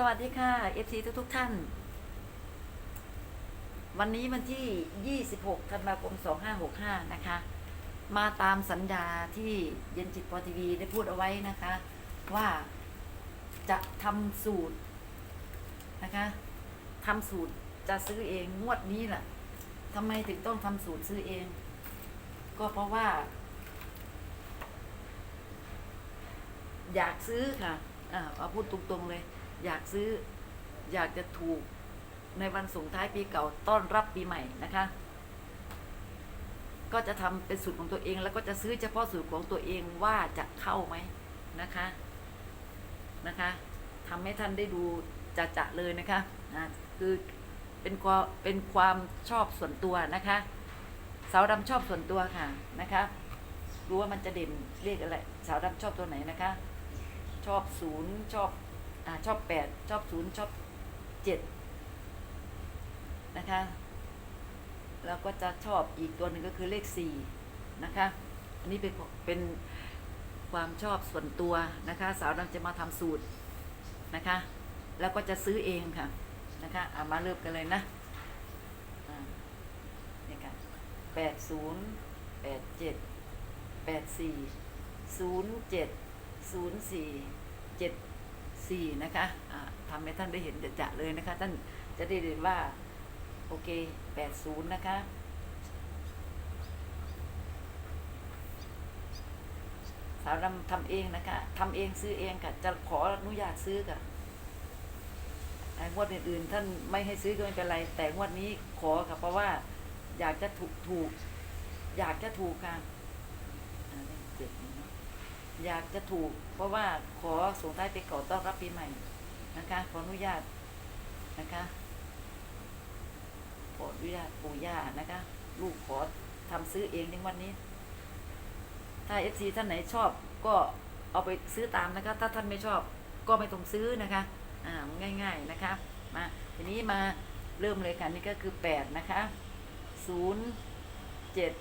สวัสดีค่ะ FC ทุกทุกท่าน วันนี้วันที่ 26ธันวาคม 2565 นะคะ มาตามสัญญาที่เย็นจิตพอทีวีได้พูดเอาไว้นะคะ ว่าจะทำสูตรนะคะทำสูตรจะซื้อเองงวดนี้แหละทำไมถึงต้องทำสูตรซื้อเอง ก็เพราะว่า อยากซื้อค่ะอ่าเอาพูดตรงๆเลย อยากซื้ออยากจะถูกในวันส่งท้ายปีเก่าต้อนรับปีใหม่นะคะ ก็จะทำเป็นสูตรของตัวเอง แล้วก็จะซื้อเฉพาะสูตรของตัวเองว่าจะเข้าไหมนะคะนะคะทำให้ท่านได้ดูจะจะเลยนะคะอ่าคือเป็นความเป็นความชอบส่วนตัวนะคะสาวดำชอบส่วนตัวค่ะนะคะดูว่ามันจะเด่นเรียกอะไรสาวดำชอบตัวไหนนะคะ ชอบศูนย์ชอบ อ่าชอบแปดชอบศูนย์ชอบเจ็ดนะคะแล้วก็จะชอบอีกตัวหนึ่งก็คือเลขสี่นะคะ อันนี้เป็นเป็นความชอบส่วนตัวนะคะ สาวดำจะมาทำสูตรนะคะ แล้วก็จะซื้อเองค่ะนะคะอ่ามาเริ่มกันเลยนะนี่ค่ะแปดศูนย์แปดเจ็ดแปดสี่ศูนย์เจ็ดศูนย์สี่เจ็ด สี่นะคะอ่าทำให้ท่านได้เห็นจะๆเลยนะคะ ท่านจะได้เห็นว่า โอเคแปดศูนย์นะคะสาวดำทำเองนะคะทำเองซื้อเองค่ะ จะขออนุญาตซื้อค่ะไอ้งวดอื่นๆ ท่านไม่ให้ซื้อก็ไม่เป็นไร แต่งวดนี้ขอค่ะเพราะว่าอยากจะถูกถูก อยากจะถูกค่ะอ่าเลขเจ็ดนี่เนาะ อยากจะถูก เพราะว่าขอส่งท้ายปีเก่าต้อนรับปีใหม่นะคะขออนุญาตนะคะขออนุญาตปู่ย่านะคะ ลูกขอทำซื้อเองในวันนี้ ถ้าเอฟซีท่านไหนชอบก็เอาไปซื้อตามนะคะ ถ้าท่านไม่ชอบก็ไม่ต้องซื้อนะคะ อ่าง่าย ๆนะคะ มาทีนี้มาเริ่มเลยค่ะนี่ก็คือแปดนะคะศูนย์เจ็ด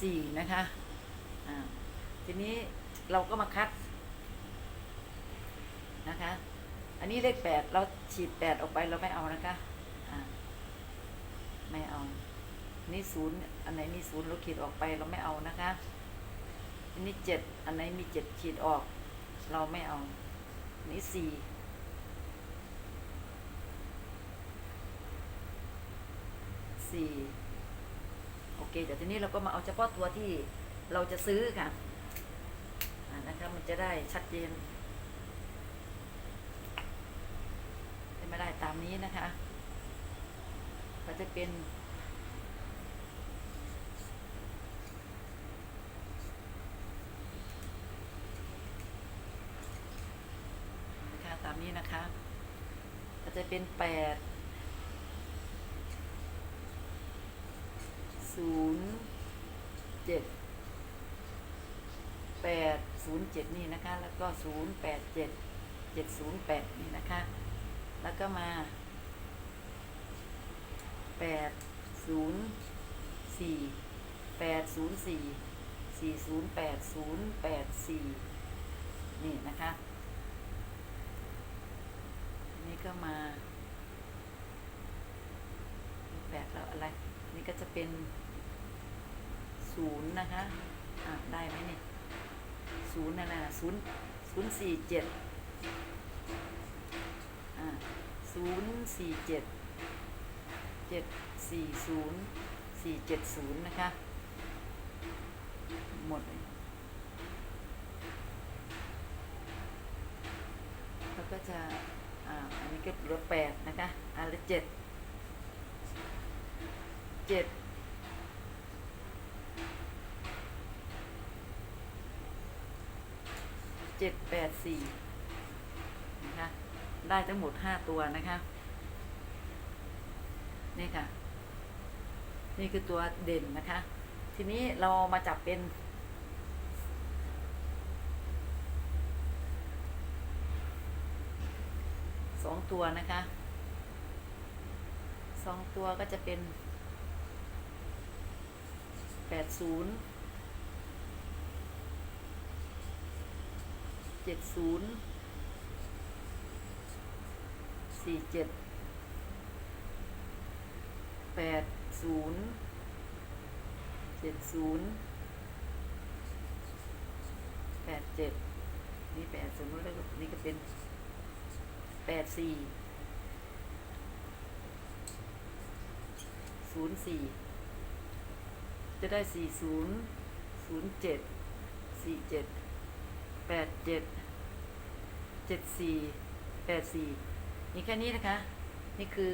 สี่นะคะ อ่าทีนี้ เราก็มาคัดนะคะ อันนี้เลขแปดเราฉีดแปดออกไปเราไม่เอานะคะอ่าไม่เอา นี่ศูนย์อันไหนมีศูนย์เราขีดออกไปเราไม่เอานะคะ อันนี้เจ็ดอันไหนมีเจ็ดขีดออก เราไม่เอานี่สี่สี่โอเคเดี๋ยวทีนี้เราก็มาเอาเฉพาะตัวที่เราจะซื้อค่ะ นะครับมันจะได้ชัดเจนจะไม่ได้ตามนี้นะคะ ก็จะเป็นนะคะตามนี้นะคะ ก็จะเป็นแปดศูนย์เจ็ด แปดศูนย์เจ็ดนี่นะคะ แล้วก็ศูนย์แปดเจ็ดเจ็ดศูนย์แปดนี่นะคะ แล้วก็มาแปดศูนย์สี่แปดศูนย์สี่สี่ศูนย์แปดศูนย์แปดสี่นี่นะคะ นี่ก็มาแปดแล้วอะไร นี่ก็จะเป็นศูนย์นะคะ อะ ได้ไหมนี่ ศูนย์นั่นน่ะศูนย์ศูนย์สี่เจ็ดอ่าศูนย์สี่เจ็ดเจ็ดสี่ศูนย์สี่เจ็ดศูนย์นะคะ หมดเลยแล้วก็จะอ่าอันนี้ก็เหลือแปดนะคะอ่าเหลือเจ็ดเจ็ด เจ็ดแปดสี่นะคะได้ทั้งหมดห้าตัวนะคะนี่ค่ะ นี่คือตัวเด่นนะคะ ทีนี้เรามาจับเป็น สองตัวนะคะสองตัวก็จะเป็นแปดศูนย์ เจ็ดศูนย์สี่เจ็ดแปดศูนย์เจ็ดศูนย์แปดเจ็ดนี่แปดศูนย์แล้วนี่ก็เป็นแปดสี่ศูนย์สี่จะได้สี่ศูนย์ศูนย์เจ็ดสี่เจ็ด แปดเจ็ดเจ็ดสี่แปดสี่มีแค่นี้นะคะ นี่คือ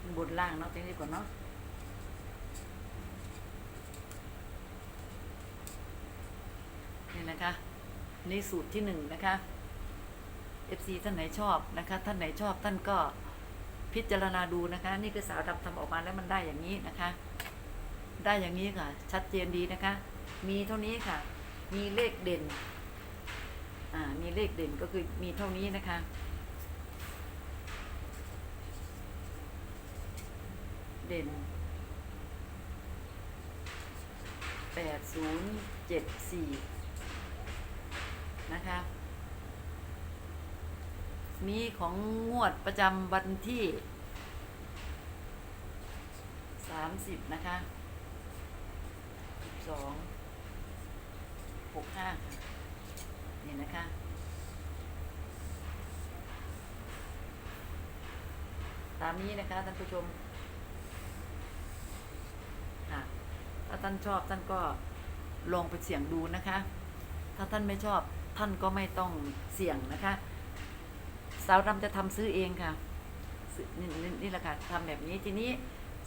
เป็นบนล่างเนาะตรงนี้ก่อนเนาะนี่นะคะ นี่สูตรที่หนึ่งนะคะ FC ท่านไหนชอบนะคะ ท่านไหนชอบท่านก็พิจารณาดูนะคะ นี่คือสาวดำทำออกมาแล้วมันได้อย่างนี้นะคะ ได้อย่างนี้ค่ะ ชัดเจนดีนะคะ มีเท่านี้ค่ะ มีเลขเด่น อ่า มีเลขเด่นก็คือมีเท่านี้นะคะ เด่นแปดศูนย์เจ็ดสี่นะคะ มีของงวดประจำวันที่สามสิบนะคะสองหกห้าค่ะนี่นะคะตามนี้นะคะท่านผู้ชมค่ะถ้าท่านชอบท่านก็ลองไปเสี่ยงดูนะคะ ถ้าท่านไม่ชอบท่านก็ไม่ต้องเสี่ยงนะคะ สาวดำจะทำซื้อเองค่ะนี่นี่นี่แหละค่ะทำแบบนี้ทีนี้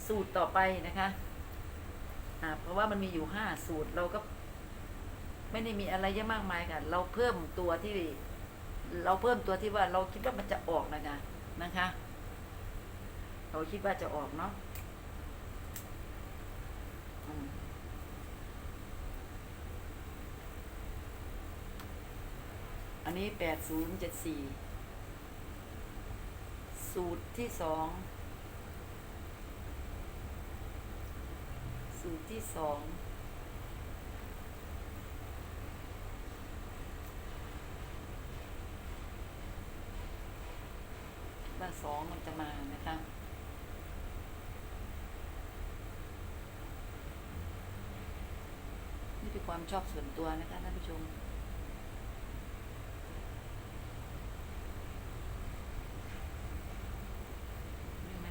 สูตรต่อไปนะคะอ่าเพราะว่ามันมีอยู่ห้าสูตรเราก็ ไม่ได้มีอะไรเยอะมากมายค่ะ เราเพิ่มตัวที่ เราเพิ่มตัวที่ว่าเราคิดว่ามันจะออกนะคะนะคะ เราคิดว่าจะออกเนาะอันนี้แปดศูนย์เจ็ดสี่ สูตรที่สอง สูตรที่สอง ว่าสองมันจะมานะคะนี่เป็นความชอบส่วนตัวนะคะท่านผู้ชม นี่ไหม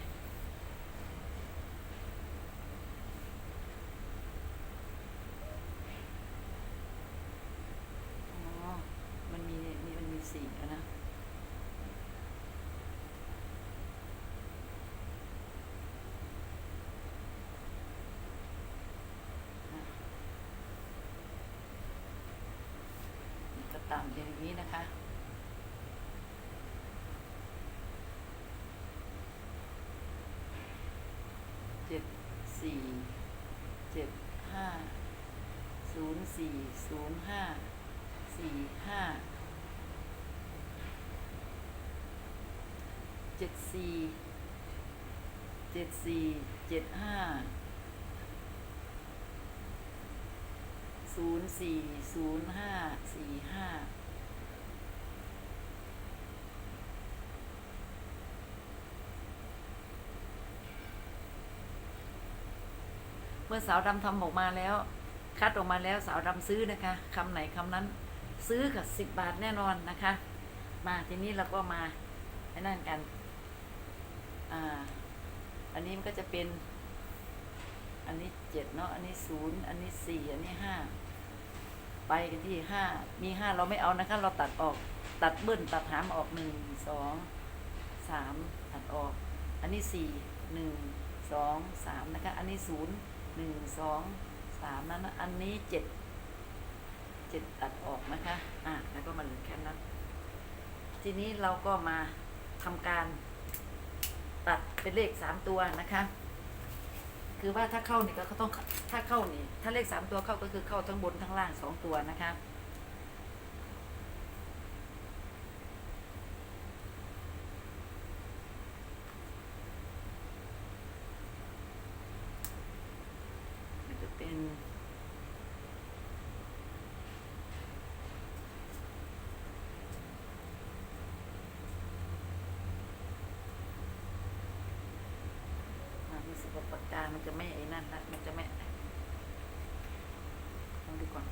อ๋อ มันมีมีมันมีสี่แล้วนะ ก็ ตามอย่างนี้นะคะ เจ็ดสี่เจ็ดห้าศูนย์สี่ศูนย์ห้าสี่ห้าเจ็ดสี่เจ็ดสี่เจ็ดห้า ศูนย์สี่ศูนย์ห้าสี่ห้าเมื่อสาวดำทำออกมาแล้ว คัดออกมาแล้วสาวดำซื้อนะคะคำไหนคำนั้นซื้อกับสิบบาทแน่นอนนะคะ มาทีนี้เราก็มาไอ้นั่นกัน อ่า อันนี้มันก็จะเป็น อันนี้เจ็ดเนาะ อันนี้ศูนย์อันนี้สี่อันนี้ห้าไปกันที่ห้ามีห้าเราไม่เอานะคะ เราตัดออก ตัดเบิ้ลตัดหามออกหนึ่งสองสามตัดออก อันนี้สี่หนึ่งสองสามนะคะ อันนี้ศูนย์หนึ่งสองสามนั้นนะอันนี้เจ็ดเจ็ดตัดออกนะคะ อะแล้วก็มาเหลือแค่นั้น ทีนี้เราก็มาทำการตัดเป็นเลขสามตัวนะคะ คือว่าถ้าเข้านี่ก็ต้องถ้าเข้านี่ถ้าเลขสามตัวเข้าก็คือเข้าทั้งบนทั้งล่างสองตัวนะคะ อ รู้ สึกปากกามันจะไม่ไอ้นั่นนะมันจะไม่ลองดูก่อน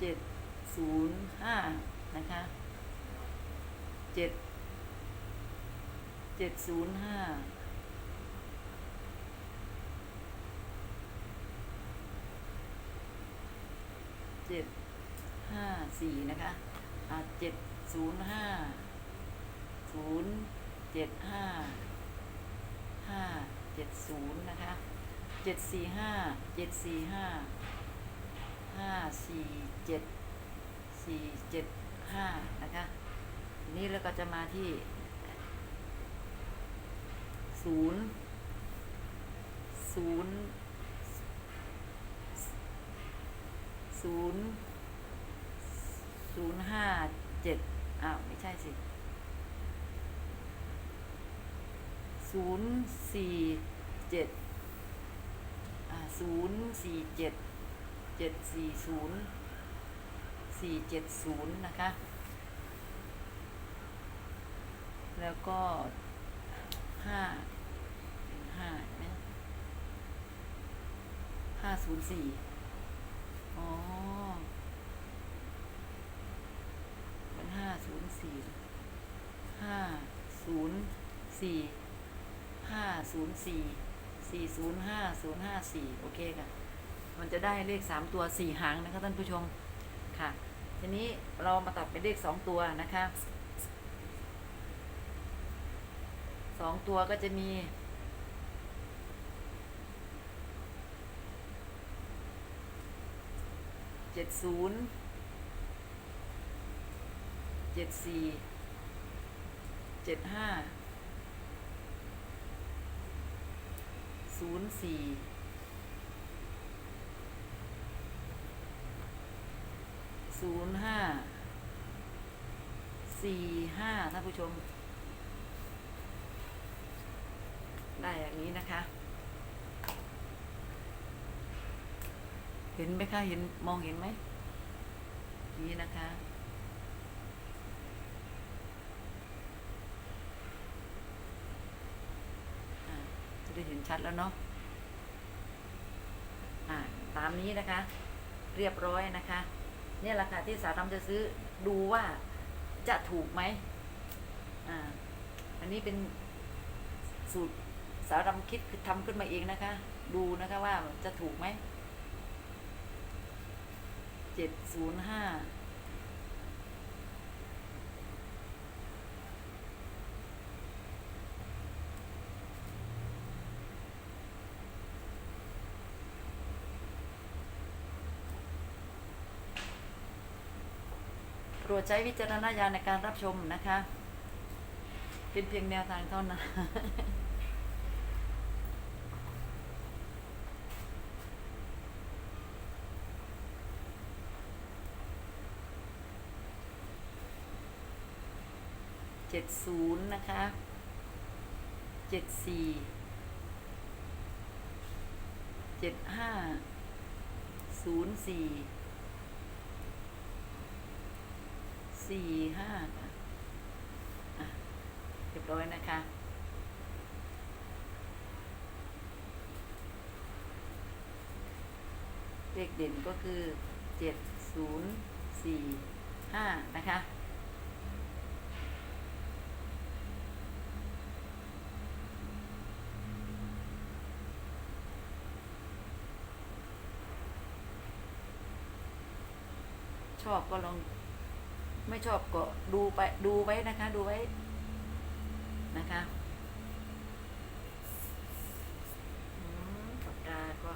เจ็ดศูนย์ห้านะคะเจ็ดเจ็ดศูนย์ห้า เจ็ดห้าสี่นะคะอ่าเจ็ดศูนย์ห้าศูนย์เจ็ดห้าห้าเจ็ดศูนย์นะคะเจ็ดสี่ห้าเจ็ดสี่ห้าห้าสี่เจ็ดสี่เจ็ดห้านะคะนี้แล้วก็จะมาที่ศูนย์ศูนย์ ศูนย์ศูนย์ห้าเจ็ดอ้าวไม่ใช่สิศูนย์สี่เจ็ดอ่าศูนย์สี่เจ็ดเจ็ดสี่ศูนย์สี่เจ็ดศูนย์นะคะ แล้วก็ห้าห้าเนไหมห้าศูนย์สี่ อ๋อเป็นห้าศูนย์สี่ห้าศูนย์สี่ห้าศูนย์สี่สี่ศูนย์ห้าศูนย์ห้าสี่โอเคค่ะ มันจะได้เลขสามตัวสี่หางนะคะท่านผู้ชมค่ะ ทีนี้เรามาตัดเป็นเลขสองตัวนะคะสองตัวก็จะมี เจ็ดศูนย์เจ็ดสี่เจ็ดห้าศูนย์สี่ศูนย์ห้าสี่ห้าท่านผู้ชม ได้อย่างนี้นะคะ เห็นไหมคะ เห็นมองเห็นไหม นี่นะคะอ่าจะได้เห็นชัดแล้วเนาะอ่าตามนี้นะคะ เรียบร้อยนะคะ เนี่ยแหละค่ะที่สาทำจะซื้อดูว่าจะถูกไหมอ่า อันนี้เป็นสูตรสาทำคิดคือทำขึ้นมาเองนะคะ ดูนะคะว่าจะถูกไหม เจ็ดศูนย์ห้าโปรดใช้วิจารณญาณในการรับชมนะคะ เป็นเพียงแนวทางเท่านั้น เจ็ดศูนย์นะคะเจ็ดสี่เจ็ดห้าศูนย์สี่สี่ห้าเรียบร้อยนะคะเลขเด่นก็คือเจ็ดศูนย์สี่ห้านะคะ ชอบก็ลอง ไม่ชอบก็ดูไปดูไว้นะคะ ดูไว้นะคะปากกาก็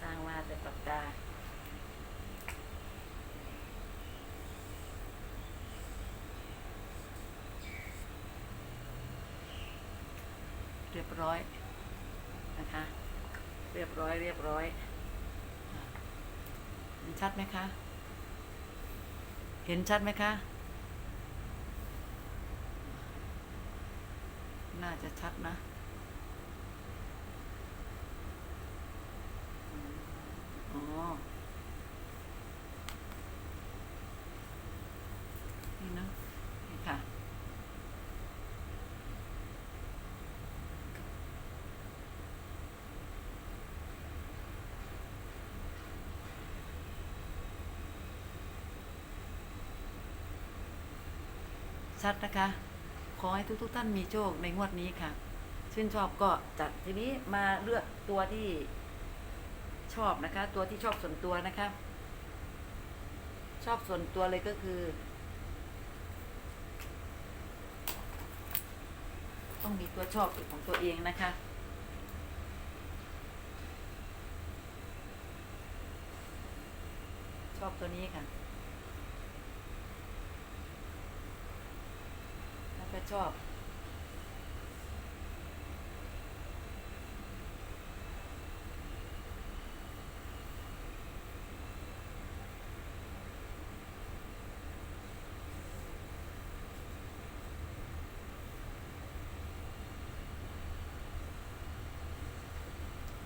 สร้างมาแต่ปากกาเรียบร้อยนะคะ เรียบร้อยเรียบร้อย ชัดไหมคะ เห็นชัดไหมคะ น่าจะชัดนะอืมโอ ชัดนะคะ ขอให้ทุกๆท่านมีโชคในงวดนี้ค่ะ ชื่นชอบก็จัดทีนี้มาเลือกตัวที่ชอบนะคะ ตัวที่ชอบส่วนตัวนะคะ ชอบส่วนตัวเลยก็คือ ต้องมีตัวชอบของตัวเองนะคะชอบตัวนี้ค่ะ แล้วก็ ชอบ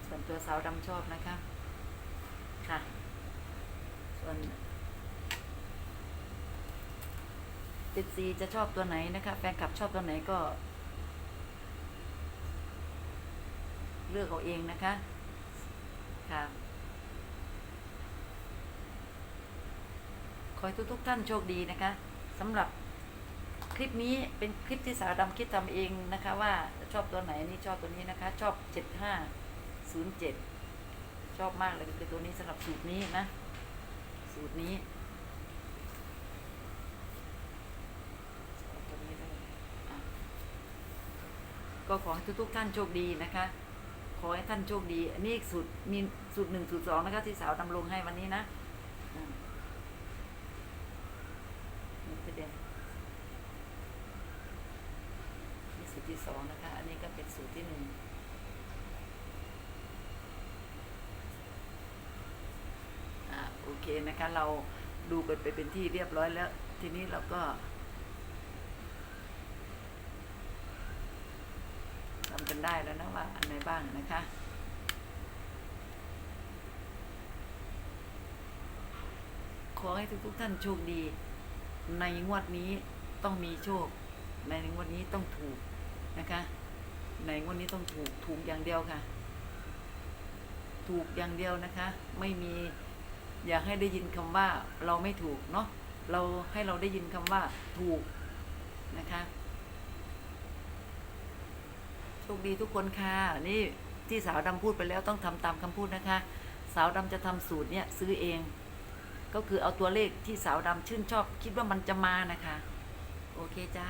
ส่วนตัวสาวดำชอบนะคะ ค่ะ ส่วน ติดซีจะชอบตัวไหนนะคะ แฟนคลับชอบตัวไหนก็ เลือกเอาเองนะคะ ค่ะ ขอให้ทุกๆท่านโชคดีนะคะสำหรับคลิปนี้เป็นคลิปที่สาวดำคิดทำเองนะคะ ว่าชอบตัวไหนนี่ชอบตัวนี้นะคะ ชอบเจ็ดห้าศูนย์เจ็ดชอบมากเลยคือตัวนี้สำหรับสูตรนี้นะ สูตรนี้ชอบตัวนี้เลยอะ ก็ขอให้ทุกๆท่านโชคดีนะคะ ขอให้ท่านโชคดี อันนี้สูตรมีสูตรหนึ่งสูตรสองนะคะที่สาวดำลงให้วันนี้นะนี่เด่นสูตรที่สองนะคะ อันนี้ก็เป็นสูตรที่หนึ่งอ่าโอเคนะคะ เราดูกันไปเป็นที่เรียบร้อยแล้ว ทีนี้เราก็ทำ กันได้แล้วนะว่าอันไหนบ้างนะคะขอให้ทุกท่านโชคดี ในงวดนี้ต้องมีโชค ในงวดนี้ต้องถูกนะคะ ในงวดนี้ต้องถูกถูกอย่างเดียวค่ะ ถูกอย่างเดียวนะคะ ไม่มีอยากให้ได้ยินคำว่าเราไม่ถูกเนาะเราให้เราได้ยินคำว่าถูกนะคะ ชคดีทุกคนค่ะ นี่ที่สาวดำพูดไปแล้วต้องทำตามคำพูดนะคะ สาวดำจะทำสูตรเนี่ยซื้อเอง ก็คือเอาตัวเลขที่สาวดำชื่นชอบ คิดว่ามันจะมานะคะ โอเคจ้า